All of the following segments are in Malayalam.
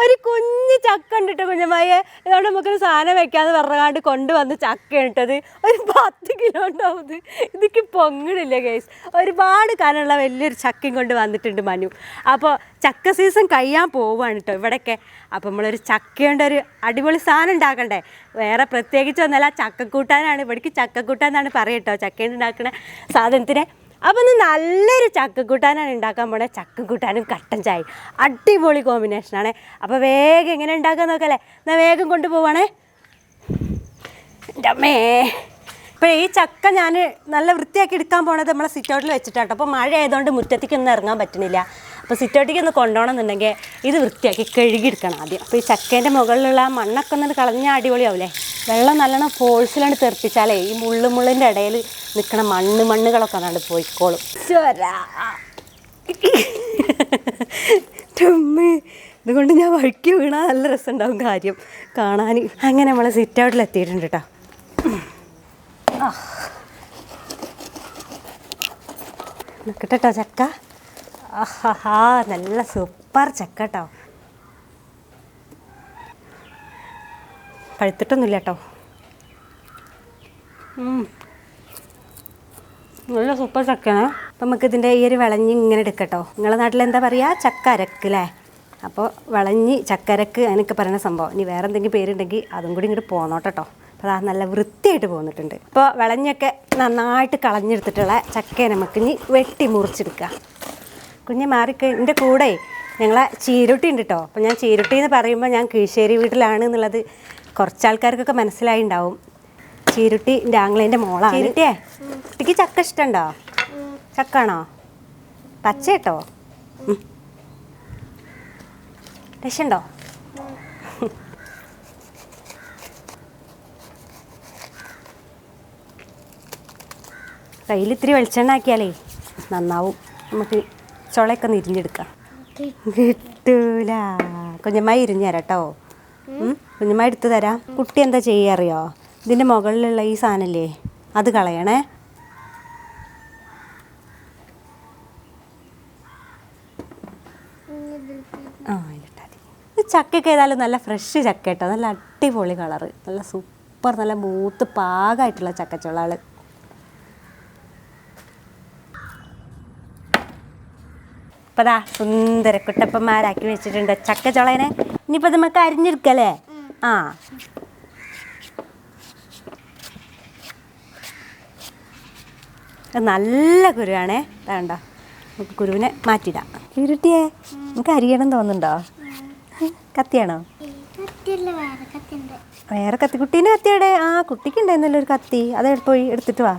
ഒരു കുഞ്ഞ് ചക്ക ഉണ്ടിട്ട് കുഞ്ഞമ്മയെ ഇതുകൊണ്ട് നമുക്കൊരു സാധനം വെക്കാന്ന് പറഞ്ഞാണ്ട് കൊണ്ടുവന്ന് ചക്ക ഇട്ടത്. ഒരു പത്ത് കിലോ ഉണ്ടാവുന്നത് ഇതൊക്കെ പൊങ്ങണില്ല കേസ് ഒരുപാട് കാലമുള്ള വലിയൊരു ചക്കയും കൊണ്ട് വന്നിട്ടുണ്ട് മനു. അപ്പോൾ ചക്ക സീസൺ കഴിയാൻ പോവുകയാണ് കേട്ടോ ഇവിടെയൊക്കെ അപ്പോൾ നമ്മളൊരു ചക്കയുടെ ഒരു അടിപൊളി സാധനം ഉണ്ടാക്കണ്ടേ? വേറെ പ്രത്യേകിച്ച് ഒന്നല്ല ചക്കക്കൂട്ടാനാണ് ഇവിടേക്ക് ചക്കക്കൂട്ടാന്നാണ് പറയട്ടോ ചക്കേണ്ട ഉണ്ടാക്കുന്ന സാധനത്തിന് അപ്പം ഇന്ന് നല്ലൊരു ചക്കക്കൂട്ടാനാണ് ഉണ്ടാക്കാൻ പോണേ. ചക്കക്കൂട്ടാനും കട്ടൻ ചായ അടിപൊളി കോമ്പിനേഷനാണ് അപ്പോൾ വേഗം എങ്ങനെ ഉണ്ടാക്കാൻ നോക്കല്ലേ? എന്നാൽ വേഗം കൊണ്ടുപോവാണേ. എന്റെ അമ്മേ. ഇപ്പോൾ ഈ ചക്ക ഞാൻ നല്ല വൃത്തിയാക്കി എടുക്കാൻ പോണത് നമ്മളെ സിറ്റ് ഔട്ടിൽ വെച്ചിട്ടാട്ടോ. അപ്പോൾ മഴ ആയതുകൊണ്ട് മുറ്റത്തേക്കൊന്നും ഇറങ്ങാൻ പറ്റുന്നില്ല അപ്പോൾ സിറ്റോട്ടിക്ക് ഒന്ന് കൊണ്ടുപോകണം എന്നുണ്ടെങ്കിൽ ഇത് വൃത്തിയാക്കി കഴുകിയെടുക്കണം ആദ്യം. അപ്പോൾ ഈ ചക്കേന്റെ മുകളിലുള്ള ആ മണ്ണൊക്കെ ഒന്ന് കളഞ്ഞാൽ അടിപൊളിയാവില്ലേ വെള്ളം നല്ലോണം ഫോഴ്സിലാണ് തെറിപ്പിച്ചാലേ ഈ മുള്ളു മുള്ളിന്റെ ഇടയിൽ നിൽക്കണ മണ്ണ് മണ്ണുകളൊക്കെ അതാണ്ട് പോയിക്കോളും. ഇതുകൊണ്ട് ഞാൻ വഴിക്ക് വീണാൽ നല്ല രസം ഉണ്ടാവും കാര്യം. കാണാൻ അങ്ങനെ നമ്മൾ സിറ്റ് ഔട്ടിൽ എത്തിയിട്ടുണ്ട് കേട്ടോ നിൽക്കട്ടോ ചക്ക. ആഹാ നല്ല സൂപ്പർ ചക്ക കേട്ടോ പഴുത്തിട്ടൊന്നുമില്ല കേട്ടോ നല്ല സൂപ്പർ ചക്കയാണ്. അപ്പം നമുക്ക് ഇതിന്റെ ഈ ഒരു വിളഞ്ഞ് ഇങ്ങനെ എടുക്കട്ടോ. നിങ്ങളുടെ നാട്ടിൽ എന്താ പറയുക ചക്ക അരക്ക് അല്ലേ? അപ്പോൾ വിളഞ്ഞ് ചക്കരക്ക് അതിനൊക്കെ പറയുന്ന സംഭവം. ഇനി വേറെ എന്തെങ്കിലും പേരുണ്ടെങ്കിൽ അതും കൂടി ഇങ്ങോട്ട് പോന്നോട്ടോ അപ്പോൾ അത് നല്ല വൃത്തിയായിട്ട് പോന്നിട്ടുണ്ട്. അപ്പോൾ വിളഞ്ഞൊക്കെ നന്നായിട്ട് കളഞ്ഞെടുത്തിട്ടുള്ള ചക്കയെ നമുക്ക് ഇനി വെട്ടി മുറിച്ചെടുക്കുക കുഞ്ഞ് മാറിക്ക് എന്റെ കൂടെ ഞങ്ങളെ ചീരുട്ടി ഉണ്ട് കേട്ടോ അപ്പോൾ ഞാൻ ചീരുട്ടി എന്ന് പറയുമ്പോൾ ഞാൻ കീഴ്ശ്ശേരി വീട്ടിലാണ് എന്നുള്ളത് കുറച്ച് ആൾക്കാർക്കൊക്കെ മനസ്സിലായി ഉണ്ടാവും ചീരുട്ടി എന്റെ ആംഗ്ലേന്റെ മോളാണ്. ചീരുട്ടിയേ? കുട്ടിക്ക് ചക്ക ഇഷ്ടമുണ്ടോ ചക്ക ആണോ പച്ച കേട്ടോ രക്ഷുണ്ടോ കയ്യിൽ ഇത്തിരി വെളിച്ചെണ്ണ ആക്കിയാലേ നന്നാവും. നമുക്ക് ചുളയൊക്കെ നിരിഞ്ഞെടുക്കാം. കിട്ടൂല. കുഞ്ഞമ്മായി ഇരിഞ്ഞു തരാം കേട്ടോ. കുഞ്ഞമ്മായി എടുത്തു തരാം. കുട്ടി എന്താ ചെയ്യുക അറിയോ ഇതിന്റെ മുകളിലുള്ള ഈ സാധനല്ലേ? അത് കളയണേ. ആ ഇതിട്ടാ മതി. ഇത് ചക്കയൊക്കെ ഏതായാലും നല്ല ഫ്രഷ് ചക്ക കേട്ടോ. നല്ല അടിപൊളി കളറ് നല്ല സൂപ്പർ നല്ല മൂത്ത് പാകമായിട്ടുള്ള ചക്കച്ചുളകൾ ഇപ്പം ദാ സുന്ദര കുട്ടപ്പന്മാരാക്കി വെച്ചിട്ടുണ്ട്. ചക്കച്ചുളേനെ ഇനിയിപ്പോൾ നമുക്ക് അരിഞ്ഞെടുക്കല്ലേ ആ. നല്ല കുരുവാണേ. വേണ്ട നമുക്ക് കുരുവിനെ മാറ്റിയിടാം. ഇരുട്ടിയേ നമുക്ക് അരിയണം തോന്നുന്നുണ്ടോ? കത്തിയാണോ? വേറെ കത്തി. കുട്ടീന്റെ കത്തിയുടെ ആ കുട്ടിക്ക് ഉണ്ടായിരുന്നല്ലോ ഒരു കത്തി. അത് പോയി? എടുത്തിട്ട് വാ.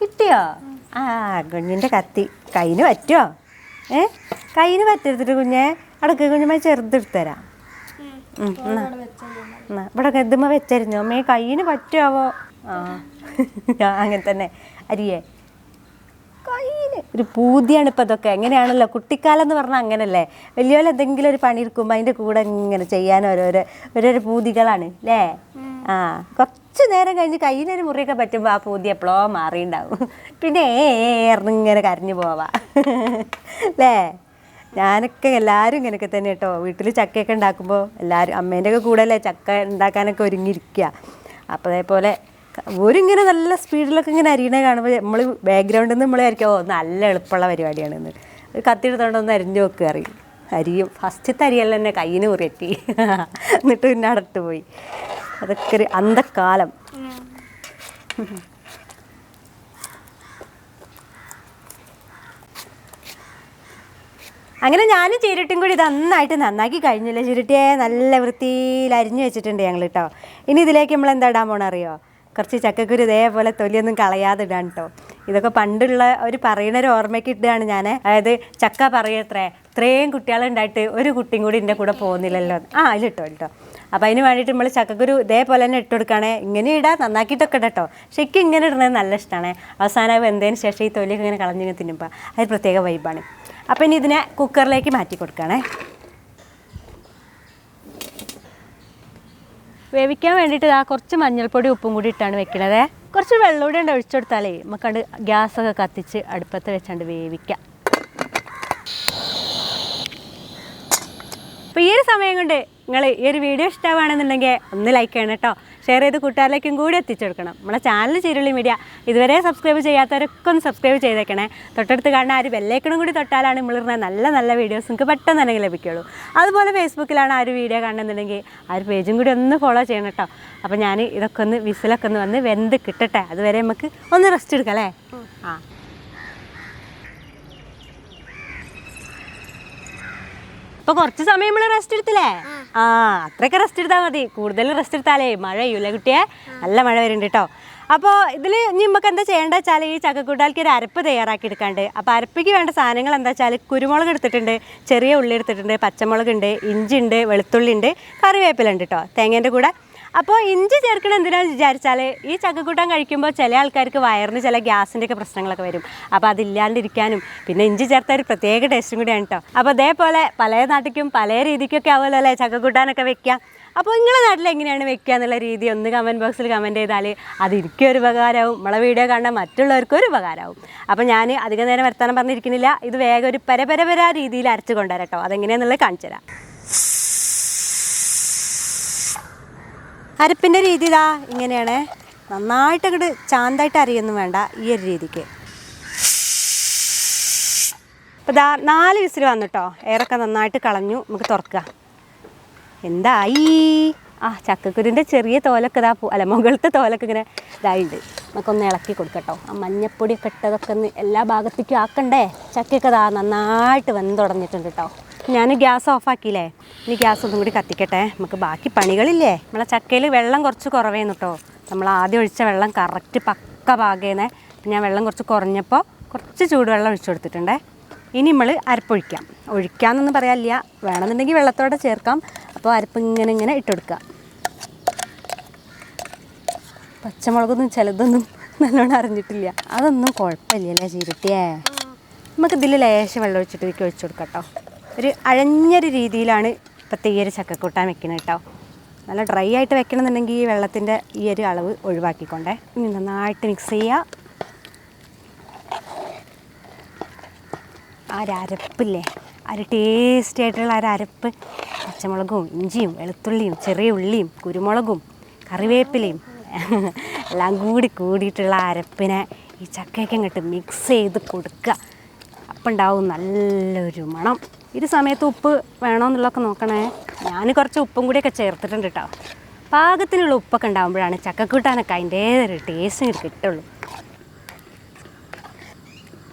കിട്ടിയോ? ആ കുഞ്ഞിന്റെ കത്തി. കയ്യിന് പറ്റുമോ ഏ? കയ്യിന് പറ്റെടുത്തിട്ട് കുഞ്ഞേ അടക്ക് കുഞ്ഞുമായി ചെറുതെടുത്ത് തരാം എന്നാ. ഇവിടെ ഗദ്ദമ്മ വെച്ചരിഞ്ഞോ. അമ്മേ കയ്യിന് പറ്റുമാവോ ആ. ആ, അങ്ങനെ തന്നെ. അരിയേ. കയ്യിന് ഒരു പൂതിയാണ് ഇപ്പം ഇതൊക്കെ. എങ്ങനെയാണല്ലോ? കുട്ടിക്കാലം എന്ന് പറഞ്ഞാൽ അങ്ങനല്ലേ? വലിയ പോലെ എന്തെങ്കിലും ഒരു പണി എടുക്കുമ്പോൾ അതിന്റെ കൂടെ ഇങ്ങനെ ചെയ്യാൻ ഓരോരോ ഓരോരോ പൂതികളാണ് അല്ലേ ആ കുറച്ച് നേരം കഴിഞ്ഞ് കയ്യിലൊരു മുറിയൊക്കെ പറ്റുമ്പോൾ ആ പൂതി എപ്പോഴോ മാറിയിട്ടുണ്ടാവും പിന്നെ ഏർന്നിങ്ങനെ കരഞ്ഞു പോവാ. അല്ലേ ഞാനൊക്കെ എല്ലാവരും ഇങ്ങനെയൊക്കെ തന്നെ കേട്ടോ വീട്ടിൽ ചക്കയൊക്കെ ഉണ്ടാക്കുമ്പോൾ എല്ലാവരും അമ്മേന്റെ ഒക്കെ കൂടെ അല്ലേ ചക്ക ഉണ്ടാക്കാനൊക്കെ ഒരുങ്ങിയിരിക്കുക അപ്പോൾ അതേപോലെ ഒരിങ്ങനെ നല്ല സ്പീഡിലൊക്കെ ഇങ്ങനെ അരിയണ കാണുമ്പോൾ നമ്മൾ ബാക്ക്ഗ്രൗണ്ടിൽ നിന്ന് നമ്മൾ ആയിരിക്കും ഓ നല്ല എളുപ്പമുള്ള പരിപാടിയാണെന്ന്. ഒരു കത്തിയെടുത്തോണ്ടൊന്ന് അരിഞ്ഞു നോക്കുക അറിയും അരിയും. ഫസ്റ്റത്തെ അരിയല്ല തന്നെ കയ്യിന് മുറിയെത്തി. എന്നിട്ട് പിന്നെ അടട്ട് പോയി അതൊക്കെ ഒരു അന്ധക്കാലം അങ്ങനെ ഞാനും ചിരട്ടും കൂടി ഇത് നന്നായിട്ട് നന്നാക്കി കഴിഞ്ഞില്ലേ? ചിരട്ടിയെ നല്ല വൃത്തിയിൽ അരിഞ്ഞു വെച്ചിട്ടുണ്ട് ഞങ്ങൾ കേട്ടോ ഇനി ഇതിലേക്ക് നമ്മൾ എന്താ ഇടാൻ പോണറിയോ കുറച്ച് ചക്കക്കുരു ഇതേപോലെ തൊലിയൊന്നും കളയാതെ ഇടാൻ കേട്ടോ ഇതൊക്കെ പണ്ടുള്ള ഒരു പറയണൊരു ഓർമ്മയ്ക്ക് ഇട്ടാണ് ഞാൻ അതായത് ചക്ക പറയത്രേ ഇത്രയും കുട്ടികളുണ്ടായിട്ട് ഒരു കുട്ടിയും കൂടി എന്റെ കൂടെ പോകുന്നില്ലല്ലോ. ആ അതിലിട്ടോ കേട്ടോ അപ്പം അതിന് വേണ്ടിയിട്ട് നമ്മൾ ചക്കക്കുരു ഇതേപോലെ തന്നെ ഇട്ട് കൊടുക്കുകയാണെ ഇങ്ങനെ ഇടാം നന്നാക്കിയിട്ടൊക്കെ ഇടട്ടോ ശരിക്കും ഇങ്ങനെ ഇടുന്നത് നല്ല ഇഷ്ടമാണ് അവസാനം വെന്തതിന് ശേഷം ഈ തൊലിയൊക്കെ ഇങ്ങനെ കളഞ്ഞിങ്ങനെ തിന്നുമ്പോൾ അത് പ്രത്യേക വൈബാണ് അപ്പം ഇനി ഇതിനെ കുക്കറിലേക്ക് മാറ്റി കൊടുക്കുകയാണേ വേവിക്കാൻ വേണ്ടിയിട്ട് ആ കുറച്ച് മഞ്ഞൾപ്പൊടി ഉപ്പും കൂടി ഇട്ടാണ് വെക്കണത്. കുറച്ച് വെള്ളം കൂടി ഉണ്ട് ഒഴിച്ചെടുത്താലേ നമുക്കണ്ട് ഗ്യാസൊക്കെ കത്തിച്ച് അടുപ്പത്ത് വെച്ചാണ്ട് വേവിക്കാം. അപ്പോൾ ഈ ഒരു സമയം കൊണ്ട് നിങ്ങൾ ഈ ഒരു വീഡിയോ ഇഷ്ടമാണെന്നുണ്ടെങ്കിൽ ഒന്ന് ലൈക്ക് ചെയ്യണം കേട്ടോ. ഷെയർ ചെയ്ത് കൂട്ടുകാരിലേക്കും കൂടി എത്തിച്ചു കൊടുക്കണം. നമ്മളെ ചാനൽ ചിരുളി മീഡിയ ഇതുവരെ സബ്സ്ക്രൈബ് ചെയ്യാത്തവരൊക്കെ ഒന്ന് സബ്സ്ക്രൈബ് ചെയ്തേക്കണേ. തൊട്ടടുത്ത് കാണുന്ന ആ ഒരു ബെല്ലേക്കണും കൂടി തൊട്ടാലാണ് നമ്മളിരുന്ന നല്ല നല്ല വീഡിയോസ് നിങ്ങൾക്ക് പെട്ടെന്ന് തന്നെ ലഭിക്കുള്ളൂ. അതുപോലെ ഫേസ്ബുക്കിലാണ് ആ ഒരു വീഡിയോ കാണുന്നുണ്ടെങ്കിൽ ആ ഒരു പേജും കൂടി ഒന്ന് ഫോളോ ചെയ്യണം കേട്ടോ. അപ്പോൾ ഞാൻ ഇതൊക്കെ ഒന്ന് വിസിലൊക്കെ ഒന്ന് വന്ന് വെന്ത് കിട്ടട്ടെ. അതുവരെ നമുക്ക് ഒന്ന് റെസ്റ്റ് എടുക്കാം അല്ലേ? ആ. അപ്പൊ കുറച്ച് സമയം നമ്മൾ റെസ്റ്റ് എടുത്തില്ലേ? ആ അത്രയൊക്കെ റെസ്റ്റ് എടുത്താൽ മതി. കൂടുതൽ റെസ്റ്റ് എടുത്താലേ മഴ ചെയ്യൂല കുട്ടിയെ. നല്ല മഴ വരുന്നുണ്ട് കേട്ടോ അപ്പോൾ ഇതിൽ ഇനി നമുക്ക് എന്താ ചെയ്യേണ്ടത് വെച്ചാൽ ഈ ചക്കക്കൂട്ടാൽക്ക് ഒരു അരപ്പ് തയ്യാറാക്കി എടുക്കാണ്ട്. അപ്പോൾ അരപ്പിക്ക് വേണ്ട സാധനങ്ങൾ എന്താ വെച്ചാൽ കുരുമുളക് എടുത്തിട്ടുണ്ട് ചെറിയ ഉള്ളി എടുത്തിട്ടുണ്ട് പച്ചമുളക് ഉണ്ട് ഇഞ്ചി ഉണ്ട് വെളുത്തുള്ളി ഉണ്ട് കറിവേപ്പില ഉണ്ട് കേട്ടോ തേങ്ങേന്റെ കൂടെ അപ്പോൾ ഇഞ്ചി ചേർക്കണം എന്തിനാണെന്ന് വിചാരിച്ചാൽ ഈ ചക്കക്കൂട്ടാൻ കഴിക്കുമ്പോൾ ചില ആൾക്കാർക്ക് വയറിന് ചില ഗ്യാസിന്റെ ഒക്കെ പ്രശ്നങ്ങളൊക്കെ വരും. അപ്പോൾ അതില്ലാണ്ടിരിക്കാനും പിന്നെ ഇഞ്ചി ചേർത്ത ഒരു പ്രത്യേക ടേസ്റ്റും കൂടിയാണ് കേട്ടോ അപ്പോൾ അതേപോലെ പല നാട്ടിലും പല രീതിക്കൊക്കെ ആവുമല്ലോ അല്ലേ ചക്കക്കൂട്ടാനൊക്കെ വെക്കാം? അപ്പോൾ നിങ്ങളുടെ നാട്ടിൽ എങ്ങനെയാണ് വെക്കുക എന്നുള്ള രീതി ഒന്ന് കമന്റ് ബോക്സിൽ കമന്റ് ചെയ്താൽ അത് എനിക്കൊരു ഉപകാരമാവും നമ്മളെ വീഡിയോ കാണാൻ മറ്റുള്ളവർക്കും ഒരു ഉപകാരമാവും അപ്പോൾ ഞാൻ അധികം നേരം വർത്താനം പറഞ്ഞിരിക്കുന്നില്ല. ഇത് വേഗം ഒരു പരപരപര രീതിയിൽ അരച്ച് കൊണ്ടുവരാം കേട്ടോ അതെങ്ങനെയാണെന്നുള്ളത് കാണിച്ചു തരാം അരപ്പിന്റെ രീതി ഇതാ ഇങ്ങനെയാണ്. നന്നായിട്ട് അങ്ങോട്ട് ചാന്തായിട്ട് അരിയൊന്നും വേണ്ട ഈ ഒരു രീതിക്ക്. അപ്പോൾ ഇതാ നാല് വിസിൽ വന്നിട്ടോ. എയറൊക്കെ നന്നായിട്ട് കളഞ്ഞു. നമുക്ക് തുറക്കുക എന്തായി? ആ ചക്കക്കുരുന്റെ ചെറിയ തോലൊക്കെ ഇതാ പോ- അല്ല മുകളിലത്തെ തോലൊക്കെ ഇങ്ങനെ ഇതായിട്ടുണ്ട് നമുക്കൊന്ന് ഇളക്കി കൊടുക്കട്ടോ. ആ മഞ്ഞപ്പൊടിയൊക്കെ ഇട്ടതൊക്കെ ഒന്ന് എല്ലാ ഭാഗത്തേക്കും ആക്കണ്ടേ? ചക്കയൊക്കെ ഇതാ നന്നായിട്ട് വെന്ത് തുടങ്ങിയിട്ടുണ്ട് കേട്ടോ ഞാൻ ഗ്യാസ് ഓഫാക്കിയില്ലേ? ഇനി ഗ്യാസ് ഒന്നും കൂടി കത്തിക്കട്ടെ. നമുക്ക് ബാക്കി പണികളില്ലേ? നമ്മളെ ചക്കയിൽ വെള്ളം കുറച്ച് കുറവേന്നു കേട്ടോ നമ്മൾ ആദ്യം ഒഴിച്ച വെള്ളം കറക്റ്റ് പക്ക പാകേനെ ഞാൻ വെള്ളം കുറച്ച് കുറഞ്ഞപ്പോൾ കുറച്ച് ചൂടുവെള്ളം ഒഴിച്ചു കൊടുത്തിട്ടുണ്ടേ. ഇനി നമ്മൾ അരപ്പൊഴിക്കാം ഒഴിക്കാമെന്നൊന്നും പറയാനില്ല. വേണമെന്നുണ്ടെങ്കിൽ വെള്ളത്തോടെ ചേർക്കാം. അപ്പോൾ അരപ്പ് ഇങ്ങനെ ഇങ്ങനെ ഇട്ടുകൊടുക്കുക പച്ചമുളകൊന്നും ചിലതൊന്നും നല്ലോണം അറിഞ്ഞിട്ടില്ല അതൊന്നും കുഴപ്പമില്ല കുഴപ്പമില്ലല്ലേ ചീരട്ടിയേ? നമുക്ക് ഇതിൽ ലേശം വെള്ളം ഒഴിച്ചിട്ട് ഒഴിച്ചു കൊടുക്കാം കേട്ടോ ഒരു അഴഞ്ഞൊരു രീതിയിലാണ് ഇപ്പോഴത്തെ ഈ ഒരു ചക്കക്കൂട്ടാൻ വെക്കുന്നത് കേട്ടോ നല്ല ഡ്രൈ ആയിട്ട് വെക്കണമെന്നുണ്ടെങ്കിൽ ഈ വെള്ളത്തിന്റെ ഈ ഒരു അളവ് ഒഴിവാക്കിക്കൊണ്ടേ. ഇനി നന്നായിട്ട് മിക്സ് ചെയ്യുക ആ ഒരു അരപ്പില്ലേ? ആ ഒരു ടേസ്റ്റി ആയിട്ടുള്ള ആ ഒരു അരപ്പ്. പച്ചമുളകും ഇഞ്ചിയും വെളുത്തുള്ളിയും ചെറിയ ഉള്ളിയും കുരുമുളകും കറിവേപ്പിലയും എല്ലാം കൂടി കൂടിയിട്ടുള്ള അരപ്പിനെ ഈ ചക്കയൊക്കെ ഇങ്ങോട്ട് മിക്സ് ചെയ്ത് കൊടുക്കുക. അപ്പം ഉണ്ടാവും നല്ലൊരു മണം. ഈ സമയത്ത് ഉപ്പ് വേണമെന്നുള്ളതൊക്കെ നോക്കണേ. ഞാൻ കുറച്ച് ഉപ്പും കൂടിയൊക്കെ ചേർത്തിട്ടുണ്ട് കേട്ടോ പാകത്തിനുള്ള ഉപ്പൊക്കെ ഉണ്ടാകുമ്പോഴാണ് ചക്കക്കൂട്ടാനൊക്കെ അതിന്റെ ഒരു ടേസ്റ്റ് കിട്ടുള്ളൂ.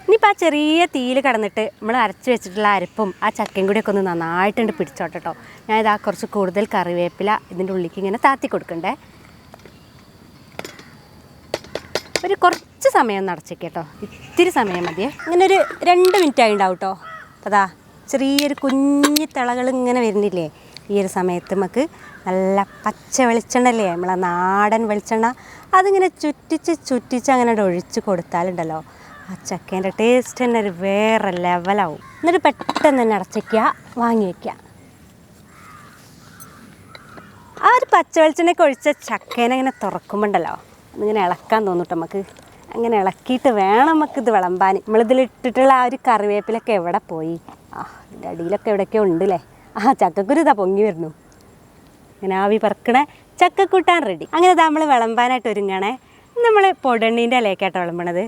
ഇനിയിപ്പോൾ ആ ചെറിയ തീയിൽ കടന്നിട്ട് നമ്മൾ അരച്ച് വെച്ചിട്ടുള്ള അരപ്പും ആ ചക്കയും കൂടിയൊക്കെ ഒന്ന് നന്നായിട്ടുണ്ട് പിടിച്ചോട്ടെ ഞാൻ ഇതാ കുറച്ച് കൂടുതൽ കറിവേപ്പില ഇതിന്റെ ഉള്ളിക്ക് ഇങ്ങനെ താത്തി കൊടുക്കണ്ടേ. ഒരു കുറച്ച് സമയം ഒന്ന് അടച്ചേക്ക് കേട്ടോ ഇത്തിരി സമയം മതിയേ. ഇങ്ങനെ ഒരു രണ്ട് മിനിറ്റ് ആയി ഉണ്ടാവും കേട്ടോ അതാ. ചെറിയൊരു കുഞ്ഞു തിളകൾ ഇങ്ങനെ വരുന്നില്ലേ? ഈ ഒരു സമയത്ത് നമുക്ക് നല്ല പച്ച വെളിച്ചെണ്ണ അല്ലേ നമ്മളെ നാടൻ വെളിച്ചെണ്ണ. അതിങ്ങനെ ചുറ്റിച്ച് ചുറ്റിച്ച് അങ്ങനെ ഒഴിച്ച് കൊടുത്താലുണ്ടല്ലോ. ആ ചക്കേന്റെ ടേസ്റ്റ് തന്നെ ഒരു വേറെ ലെവലാവും എന്നിട്ട് പെട്ടെന്ന് തന്നെ അടച്ചയ്ക്കുക വാങ്ങി വയ്ക്കുക ആ ഒരു പച്ച വെളിച്ചെണ്ണയൊക്കെ ഒഴിച്ച ചക്കേനെ ഇങ്ങനെ തുറക്കുമ്പോണ്ടല്ലോ. അതിങ്ങനെ ഇളക്കാൻ തോന്നിട്ട് നമുക്ക്. അങ്ങനെ ഇളക്കിയിട്ട് വേണം നമുക്കിത് വിളമ്പാൻ. നമ്മളിതിലിട്ടിട്ടുള്ള ആ ഒരു കറിവേപ്പിലൊക്കെ എവിടെ പോയി? ആ ഇതിന്റെ അടിയിലൊക്കെ എവിടെയൊക്കെ ഉണ്ട് അല്ലേ ആ ചക്കക്കുരു ഇതാ പൊങ്ങി വരുന്നു. അങ്ങനെ ആവി പറക്കണ ചക്കക്കൂട്ടാൻ റെഡി അങ്ങനെ നമ്മൾ വിളമ്പാനായിട്ട് ഒരുങ്ങണേ. നമ്മൾ പൊടണ്ണീന്റെ ഇലയൊക്കെയായിട്ട് വിളമ്പണത്.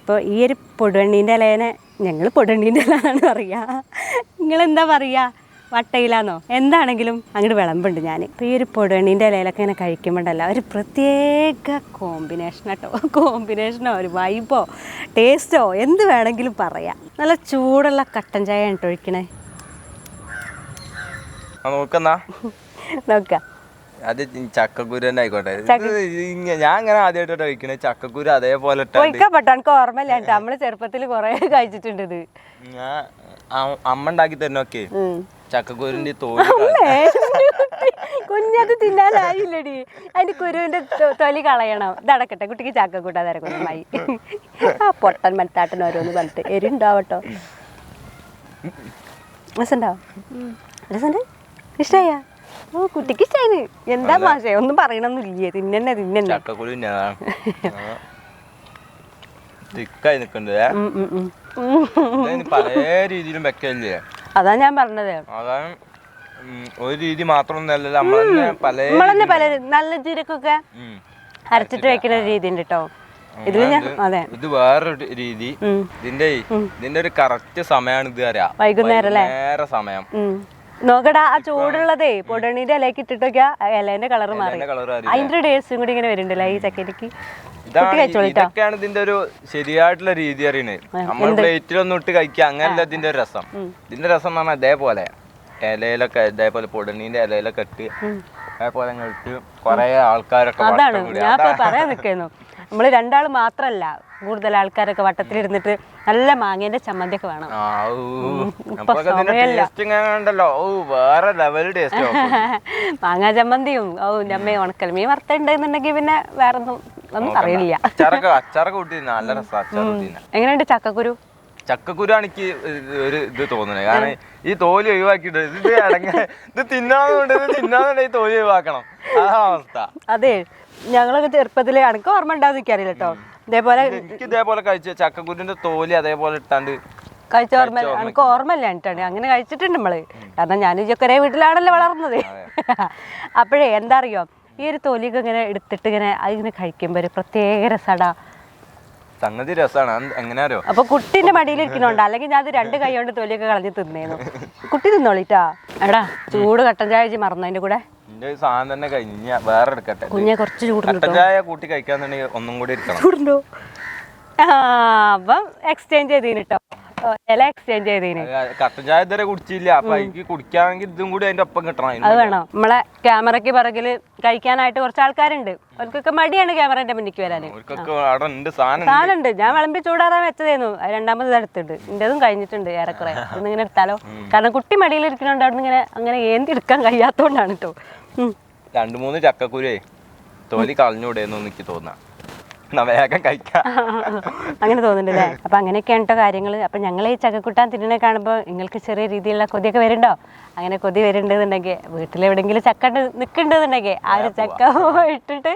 അപ്പോൾ ഈ ഒരു പൊടുവണ്ണീന്റെ ഇലേനെ ഞങ്ങൾ പൊടുവണ്ണീന്റെ ഇല എന്നാണ് പറയുക നിങ്ങളെന്താ പറയുക വട്ടയിലാന്നോ? എന്താണെങ്കിലും അങ്ങോട്ട് വിളമ്പുണ്ട് ഞാൻ ഇപ്പോൾ ഈ ഒരു പൊടുവണ്ണീന്റെ ഇലയിലൊക്കെ ഇങ്ങനെ കഴിക്കുമ്പോണ്ടല്ല ഒരു പ്രത്യേക കോമ്പിനേഷൻ കേട്ടോ കോമ്പിനേഷനോ ഒരു വൈബോ ടേസ്റ്റോ എന്ത് വേണമെങ്കിലും പറയാം. നല്ല ചൂടുള്ള കട്ടൻ ചായ ആണ് ഒഴിക്കണേ നോക്കാം. അത് ചക്കക്കുരു തന്നെ ആയിക്കോട്ടെ. ഞാൻ അങ്ങനെ ആദ്യമായിട്ടോ കഴിക്കണേ ചക്കക്കുരു അതേപോലെ ഒഴിക്കപ്പെട്ട എനിക്ക് ഓർമ്മയില്ല. നമ്മൾ ചെറുപ്പത്തിൽ കൊറേ കഴിച്ചിട്ടുണ്ട് ഇത്. ഞാൻ അമ്മ ഉണ്ടാക്കി തരുന്നൊക്കെ. ചക്കക്കുരുന്റെ തോൽ കുഞ്ഞത് തിന്നാനായില്ലടി. അതിന്റെ കുരുവിന്റെ തൊലി കളയണം. ഇതടക്കട്ടെ കുട്ടിക്ക് ചക്ക കൂട്ടാതെ കുഞ്ഞമായി ആ പൊട്ടൻ മനത്താട്ടൻ ഓരോന്ന് പറഞ്ഞിട്ട് എരിണ്ടാവട്ടോ രസമുണ്ടാവും രസമുണ്ട് ഇഷ്ടായ? ഓ കുട്ടിക്ക് ഇഷ്ടായിന്. എന്താ മാഷേ ഒന്നും പറയണമെന്നില്ലേ തിന്നെ തിന്നെ ചക്കക്കുരു തിക്കായി നിക്കണ്ടേ? പല രീതിയിലും വെക്കല്ലേ? അതാ ഞാൻ പറഞ്ഞത്. അതാണ് ഒരു രീതി തന്നെ പല നമ്മളന്നെ പല നല്ല ജീരക്കൊക്കെ അരച്ചിട്ട് വെക്കുന്ന രീതി ഉണ്ട് കേട്ടോ ഇത് വേറൊരു രീതി. ഇതിന്റെ ഇതിന്റെ ഒരു കറക്റ്റ് സമയമാണ് ഇത് അറിയാം. വൈകുന്നേരം സമയം. നോക്കടാ ആ ചൂടുള്ളതേ പൊടണീന്റെ ഇലക്ക് ഇട്ടിട്ടൊക്കെ ഇലേന്റെ കളർ മാറി. അതിന്റെ ടേസ്റ്റും കൂടി ഇങ്ങനെ വരുന്നുണ്ടല്ലേ ഈ ചക്കരക്ക്? ഇതൊക്കെയാണ് ഇതിന്റെ ഒരു ശരിയായിട്ടുള്ള രീതി അറിയണേ. നമ്മൾ പ്ലേറ്റിലൊന്നും ഇട്ട് കഴിക്കുക അങ്ങനല്ല ഇതിന്റെ ഒരു രസം. ഇതിന്റെ രസം എന്ന് പറഞ്ഞാൽ ഇതേപോലെ ഇലയിലൊക്കെ ഇതേപോലെ പൊടണീന്റെ ഇലയിലൊക്കെ ഇട്ട് അതേപോലെ ഇട്ട് കൊറേ ആൾക്കാരൊക്കെ അതാണ് ഞാൻ പറയാൻ നിൽക്കുന്നു. നമ്മൾ രണ്ടാൾ മാത്രല്ല കൂടുതൽ ആൾക്കാരൊക്കെ വട്ടത്തിലിരുന്നിട്ട് നല്ല മാങ്ങേന്റെ ചമ്മന്തിയൊക്കെ വേണം. വേറെ ലെവൽ ടേസ്റ്റ് മാങ്ങാ ചമ്മന്തിയും ഓ ഞമ്മ ഉണക്കൽ മീൻ വറുത്തുണ്ടെന്നുണ്ടെങ്കിൽ പിന്നെ വേറെ ഒന്നും ഒന്നും അറിയില്ല. എങ്ങനെയുണ്ട് ചക്കക്കുരു? ചക്കക്കുരാണ് എനിക്ക് ഒരു ഇത് തോന്നുന്നത് കാരണം ഈ തോലി ഒഴിവാക്കിയിട്ട് ഇത് അടങ്ങ ഇത് തിന്നാന്നുണ്ട് ഇത് തിന്നാന്നുണ്ട് ഈ തോലി ഒഴിവാക്കണം. ആ അവസ്ഥ. അതെ. ഞങ്ങളൊക്കെ ചെറുപ്പത്തിൽ എനിക്ക് ഓർമ്മ ഉണ്ടാവും കേട്ടോ ഇതേപോലെ എനിക്ക് ഇതേപോലെ കഴിച്ച ചക്കക്കുരുന്റെ തോലി അതേപോലെ ഇട്ടാണ്ട് കഴിച്ച ഓർമ്മ. എനിക്ക് ഓർമ്മയില്ല എന്നിട്ടാണ്. അങ്ങനെ കഴിച്ചിട്ടുണ്ട് നമ്മൾ കാരണം ഞാൻ ചൊക്കരെ വീട്ടിലാണല്ലോ വളർന്നത്. അപ്പോഴേ എന്താ അറിയോ ഈ ഒരു തൊലിയൊക്കെ ഇങ്ങനെ എടുത്തിട്ട് ഇങ്ങനെ അതിങ്ങനെ കഴിക്കുമ്പോൾ ഒരു പ്രത്യേക രസടാ. സംഗതി രസമാണ് എങ്ങനെ അറിയോ അപ്പൊ കുട്ടിന്റെ മടിയിൽ ഇരിക്കണോണ്ട്. അല്ലെങ്കിൽ ഞാൻ രണ്ട് കൈ കൊണ്ട് തൊലിയൊക്കെ കളഞ്ഞ് തിന്നേന്നു കുട്ടി തിന്നോളിട്ടാ. എടാ ചൂട് കട്ടൻ ചായ മറന്നതിന്റെ കൂടെ? എന്റെ ഒരു സാധനം തന്നെ കഴിഞ്ഞ വേറെ എടുക്കട്ടെ. കുഞ്ഞെ കുറച്ച് ചൂടുണ്ട് കൂട്ടി. കഴിക്കാന്നുണ്ടെങ്കിൽ ഒന്നും കൂടി എടുക്കണം ചൂടുണ്ടോ? ആ അപ്പം എക്സ്ചേഞ്ച് ചെയ്തീന് കേട്ടോ ഇല എക്സ്ചേഞ്ച് ചെയ്തീന്. കട്ടൻ ചായ ഇതുവരെ കുടിച്ചില്ല. അപ്പൊ എനിക്ക് കുടിക്കാമെങ്കിൽ ഇതും കൂടി അതിന്റെ ഒപ്പം കിട്ടണം അത് വേണം. നമ്മളെ ക്യാമറയ്ക്ക് പിറകിൽ കഴിക്കാനായിട്ട് കുറച്ച് ആൾക്കാരുണ്ട്. അവർക്കൊക്കെ മടിയാണ് ക്യാമറന്റെ മുന്നിൽ വരാൻ സാധനമുണ്ട് ഞാൻ വിളമ്പി ചൂടാറാൻ വെച്ചതായിരുന്നു അത് രണ്ടാമത് എടുത്തിട്ട് എന്റേതും കഴിഞ്ഞിട്ടുണ്ട് ഏറെക്കുറെ. ഒന്ന് ഇങ്ങനെ എടുത്താലോ? കാരണം കുട്ടി മടിയിൽ ഇരിക്കണോണ്ട് അവിടെ ഇങ്ങനെ അങ്ങനെ ഏന്തി എടുക്കാൻ കഴിയാത്തോണ്ടാണ് കേട്ടോ രണ്ടു മൂന്ന് ചക്കക്കുരേ തൊലി കളഞ്ഞൂടെയെന്ന് എനിക്ക് തോന്നാ. വേഗം കഴിക്കാം. അങ്ങനെ തോന്നുന്നുണ്ടല്ലേ അപ്പൊ അങ്ങനെയൊക്കെയാണ് കേട്ടോ കാര്യങ്ങൾ അപ്പൊ ഞങ്ങൾ ഈ ചക്കക്കുട്ടാൻ തിരിനെ കാണുമ്പോൾ നിങ്ങൾക്ക് ചെറിയ രീതിയിലുള്ള കൊതിയൊക്കെ വരുന്നുണ്ടോ? അങ്ങനെ കൊതി വരുന്നുണ്ടെന്നുണ്ടെങ്കിൽ വീട്ടിലെവിടെങ്കിലും ചക്ക നിൽക്കുന്നുണ്ടെന്നുണ്ടെങ്കിൽ ആ ഒരു ചക്ക ഇട്ടിട്ട്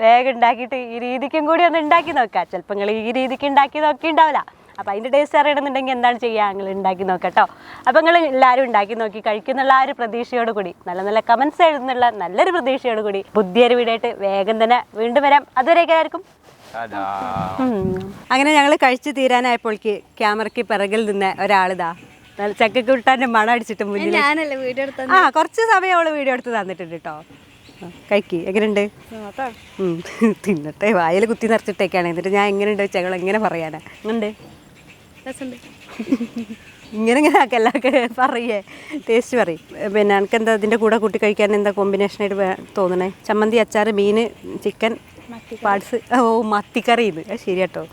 വേഗം ഉണ്ടാക്കിയിട്ട് ഈ രീതിക്കും കൂടി ഒന്ന് ഉണ്ടാക്കി നോക്കാം. ചിലപ്പോൾ നിങ്ങൾ ഈ രീതിക്ക് ഉണ്ടാക്കി ഉണ്ടാവില്ല അപ്പോൾ അതിന്റെ ടേസ്റ്റ് അറിയണമെന്നുണ്ടെങ്കിൽ എന്താണ് ചെയ്യുക നിങ്ങൾ ഉണ്ടാക്കി നോക്കട്ടോ അപ്പോൾ നിങ്ങൾ എല്ലാവരും ഉണ്ടാക്കി നോക്കി കഴിക്കുന്നുള്ള ആ ഒരു പ്രതീക്ഷയോട് കൂടി നല്ല നല്ല കമൻസ് എഴുതുന്നുള്ള നല്ലൊരു പ്രതീക്ഷയോട് കൂടി ബുദ്ധിയൊരു വീടായിട്ട് വേഗം തന്നെ വീണ്ടും വരാം. അതുവരെയൊക്കെ ആയിരിക്കും അങ്ങനെ ഞങ്ങൾ കഴിച്ചു തീരാനായപ്പോൾ ക്യാമറയ്ക്ക് പിറകിൽ നിന്ന് ഒരാളിതാ. ചക്കക്കുട്ടാന്റെ മണ മണം അടിച്ചിട്ട് മുന്നിൽ ആ കുറച്ച് സമയം അവൾ വീഡിയോ എടുത്ത് തന്നിട്ടുണ്ട് കേട്ടോ കഴിക്കി. എങ്ങനെയുണ്ട്. തിന്നട്ടെ. വായിൽ കുത്തി നിറച്ചിട്ടേക്കാണ്. എന്നിട്ട് ഞാൻ എങ്ങനെയുണ്ട് വെച്ചാൽ എങ്ങനെ പറയാനാ? ഉണ്ട് ഇങ്ങനെ ഇങ്ങനെ ആക്കല്ലൊക്കെ പറയേ. ടേസ്റ്റ് പറയും. പിന്നെ എനിക്ക് എന്താ ഇതിന്റെ കൂടെ കൂട്ടി കഴിക്കാൻ എന്താ കോമ്പിനേഷനായിട്ട് ആയിട്ട് തോന്നണേ? ചമ്മന്തി അച്ചാർ മീൻ ചിക്കൻ പാർട്സ് ഓ മത്തിക്കറി ഇത് ശരി കേട്ടോ